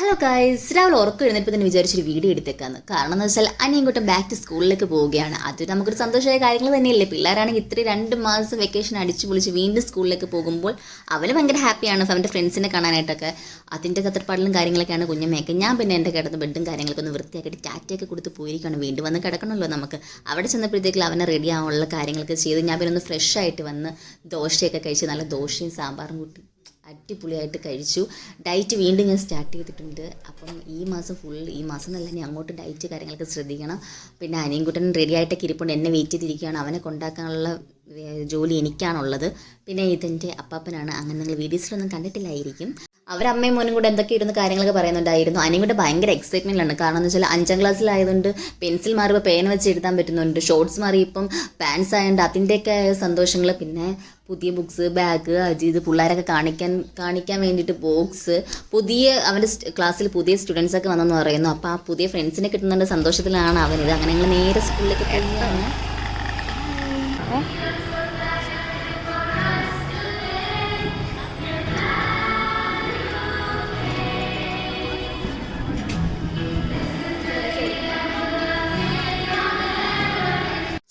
Hello guys രാവിലെ ഉറക്കം എഴുന്നപ്പോൾ തന്നെ വിചാരിച്ചൊരു വീഡിയോ എടുത്തേക്കാന്ന്. കാരണം എന്ന് വെച്ചാൽ അനിയൻകുട്ടൻ ബാക്ക് ടു സ്കൂളിലേക്ക് പോവുകയാണ്. അത് നമുക്കൊരു സന്തോഷമായ കാര്യങ്ങൾ തന്നെയല്ലേ? പിള്ളേരാണെങ്കിൽ ഇത്രയും രണ്ട് മാസം വെക്കേഷൻ അടിച്ചു പൊളിച്ച് വീണ്ടും സ്കൂളിലേക്ക് പോകുമ്പോൾ അവന് ഭയങ്കര ഹാപ്പിയാണ് അവന്റെ ഫ്രണ്ട്സിനെ കാണാനായിട്ടൊക്കെ. അതിന്റെ കത്തപ്പാടിലും കാര്യങ്ങളൊക്കെയാണ് കുഞ്ഞമ്മയൊക്കെ. ഞാൻ പിന്നെ എന്റെ കിടന്ന് ബെഡും കാര്യങ്ങളൊക്കെ ഒന്ന് വൃത്തിയാക്കിയിട്ട് ടാറ്റയൊക്കെ കൊടുത്ത് പോയിരിക്കുകയാണ്. വീണ്ടും വന്ന് കിടക്കണമല്ലോ നമുക്ക്. അവിടെ ചെന്നപ്പോഴത്തേക്കും അവനെ റെഡി ആവാനുള്ള കാര്യങ്ങളൊക്കെ ചെയ്ത് ഞാൻ പിന്നെ ഒന്ന് ഫ്രഷ് ആയിട്ട് വന്ന് ദോശയൊക്കെ കഴിച്ച് നല്ല ദോശയും സാമ്പാറും കൂട്ടി. അടിപൊളിയായിട്ട് കഴിച്ചു. ഡയറ്റ് വീണ്ടും ഞാൻ സ്റ്റാർട്ട് ചെയ്തിട്ടുണ്ട്. അപ്പം ഈ മാസം ഫുൾ ഈ മാസം എന്നല്ല ഞാൻ അങ്ങോട്ട് ഡയറ്റ് കാര്യങ്ങളൊക്കെ ശ്രദ്ധിക്കണം. പിന്നെ അനിയൻകുട്ടൻ റെഡി ആയിട്ടൊക്കെ ഇരിപ്പുണ്ട്. എന്നെ വെയിറ്റ് ചെയ്തിരിക്കുകയാണ്. അവനെ കൊണ്ടാക്കാനുള്ള ജോലി എനിക്കാണുള്ളത്. പിന്നെ ഇതെന്റെ അപ്പാപ്പനാണ്. അങ്ങനെ നിങ്ങൾ വീഡിയോസിലൊന്നും കണ്ടിട്ടില്ലായിരിക്കും. അവരമ്മയും മോനും കൂടെ എന്തൊക്കെ ഇരുന്ന് കാര്യങ്ങളൊക്കെ പറയുന്നുണ്ടായിരുന്നു. അനിയും കൂടെ ഭയങ്കര എക്സൈറ്റ്മെന്റിലാണ് കാരണം എന്ന് വെച്ചാൽ അഞ്ചാം ക്ലാസ്സിലായതുകൊണ്ട് പെൻസിൽ മാറിയപ്പോൾ പേന വെച്ച് എഴുതാൻ പറ്റുന്നുണ്ട്. ഷോർട്സ് മാറി ഇപ്പം പാൻസ് ആയതുകൊണ്ട് അതിന്റെയൊക്കെ സന്തോഷങ്ങൾ പിന്നെ പുതിയ ബുക്സ് ബാഗ് അത് ഇത് പിള്ളേരൊക്കെ കാണിക്കാൻ കാണിക്കാൻ വേണ്ടിയിട്ട് ബോക്സ് പുതിയ അവന്റെ ക്ലാസ്സിൽ പുതിയ സ്റ്റുഡൻസ് ഒക്കെ വന്നെന്ന് പറയുന്നു. അപ്പോൾ ആ പുതിയ ഫ്രണ്ട്സിനെ കിട്ടുന്നതിന്റെ സന്തോഷത്തിലാണ് അവനിത്. അങ്ങനെ ഞങ്ങൾ നേരെ സ്കൂളിലേക്ക് പോവുകയാണ്.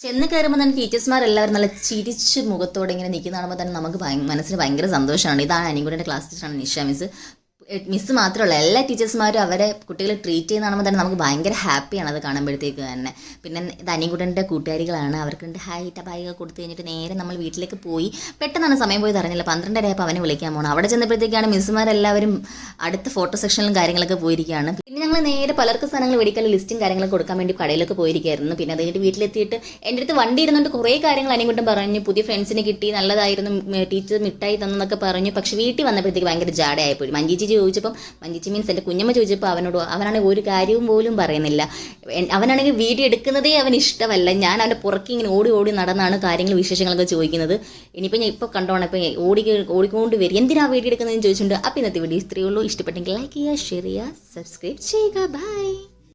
ചെന്ന് കയറുമ്പോൾ തന്നെ ടീച്ചേഴ്സ്മാർ എല്ലാവരും നല്ല ചിരിച്ച് മുഖത്തോടെ ഇങ്ങനെ നിൽക്കുന്ന കാണുമ്പോൾ തന്നെ നമുക്ക് മനസ്സിന് ഭയങ്കര സന്തോഷമാണ്. ഇതാണ് അനിയൻകുട്ടിന്റെ ക്ലാസ് ടീച്ചറാണ് നിഷ മിസ് മിസ് മാത്രമല്ല എല്ലാ ടീച്ചേഴ്സ്മാരും അവരെ കുട്ടികളെ ട്രീറ്റ് ചെയ്യുന്ന കാണുമ്പോൾ തന്നെ നമുക്ക് ഭയങ്കര ഹാപ്പിയാണ് അത് കാണുമ്പോഴത്തേക്ക് തന്നെ. പിന്നെ ഇത് അനികുടന്റെ കൂട്ടുകാരികളാണ് അവർക്ക് ഹായ് ടബായി ഒക്കെ കൊടുത്തു കഴിഞ്ഞിട്ട് നേരെ നമ്മൾ വീട്ടിലേക്ക് പോയി. പെട്ടെന്നാണ് സമയം പോയത് അറിഞ്ഞില്ല. പന്ത്രണ്ടര ആയപ്പോൾ അവനെ വിളിക്കാൻ പോകണം അവിടെ ചെന്നപ്പോഴത്തേക്കാണ് മിസ്സുമാരെല്ലാവരും അടുത്ത ഫോട്ടോ സെക്ഷനിലും കാര്യങ്ങളൊക്കെ പോയിരിക്കുകയാണ്. പിന്നെ ഞങ്ങൾ നേരെ പലർക്ക് സാധനങ്ങൾ മേടിക്കാൻ ലിസ്റ്റും കാര്യങ്ങളൊക്കെ കൊടുക്കാൻ വേണ്ടി കടയിലൊക്കെ പോയിരിക്കുകയായിരുന്നു. പിന്നെ അത് കഴിഞ്ഞിട്ട് വീട്ടിലെത്തിയിട്ട് എന്റെ അടുത്ത് വണ്ടി ഇരുന്നുകൊണ്ട് കുറേ കാര്യങ്ങൾ അനിയൻകുട്ടൻ പറഞ്ഞു. പുതിയ ഫ്രണ്ട്സിനെ കിട്ടി നല്ലതായിരുന്നു ടീച്ചർ മിഠായി തന്നെന്നൊക്കെ പറഞ്ഞു. പക്ഷേ വീട്ടിൽ വന്നപ്പോഴത്തേക്ക് ഭയങ്കര ജാടയായിപ്പോയി. മഞ്ജിച്ചി ചോദിച്ചപ്പം മഞ്ജിച്ചി മീൻസ് എന്റെ കുഞ്ഞമ്മ ചോദിച്ചപ്പോൾ അവനോട് അവനാണെങ്കിൽ ഒരു കാര്യവും പോലും പറയുന്നില്ല. അവനാണെങ്കിൽ വീഡിയോ എടുക്കുന്നതേ അവന് ഇഷ്ടമല്ല. ഞാൻ അവന്റെ പുറക്കി ഇങ്ങനെ ഓടി ഓടി നടന്നാണ് കാര്യങ്ങൾ വിശേഷങ്ങളൊക്കെ ചോദിക്കുന്നത്. ഇനിയിപ്പോൾ ഞാൻ ഇപ്പോൾ കണ്ടോണം. ഇപ്പം ഓടി ഓടിക്കൊണ്ട് വരും. എന്തിനാ വീഡിയോ എടുക്കുന്നതെന്ന് ചോദിച്ചിട്ടുണ്ട്. അപ്പം ഇന്നത്തെ വീഡിയോ ഇത്രയേ ഉള്ളൂ. ഇഷ്ടപ്പെട്ടെങ്കിൽ ലൈക്ക് ചെയ്യുക ഷെയർ ചെയ്യുക സബ്സ്ക്രൈബ് ചെയ്യുക. ബൈ